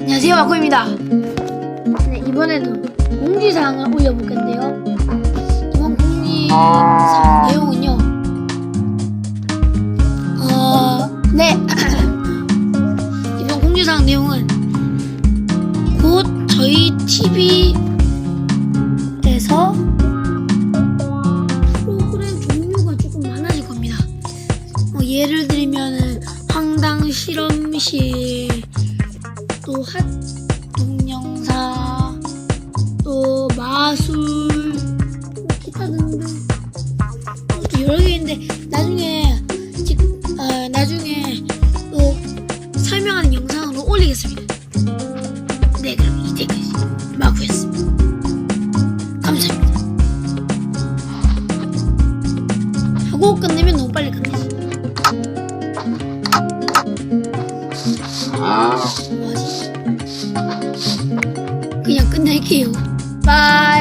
안녕하세요 마코입니다. 네, 이번에도 공지사항을 올려볼 건데요. 이번 공지사항 내용은요. 어, 네. 이번 공지사항 내용은 곧 저희 TV에서 프로그램 종류가 조금 많아질 겁니다. 뭐 예를 들면은 황당 실험실 또 핫 동영사 또 마술 또 기타 등등 또 여러 개 있는데 나중에 직, 어, 나중에 또 설명하는 영상으로 올리겠습니다. 네 그럼 이제까지 마구였습니다. 감사합니다. 하고 끝내면 너무 빨리 끝 그냥 끝낼게요. 빠이.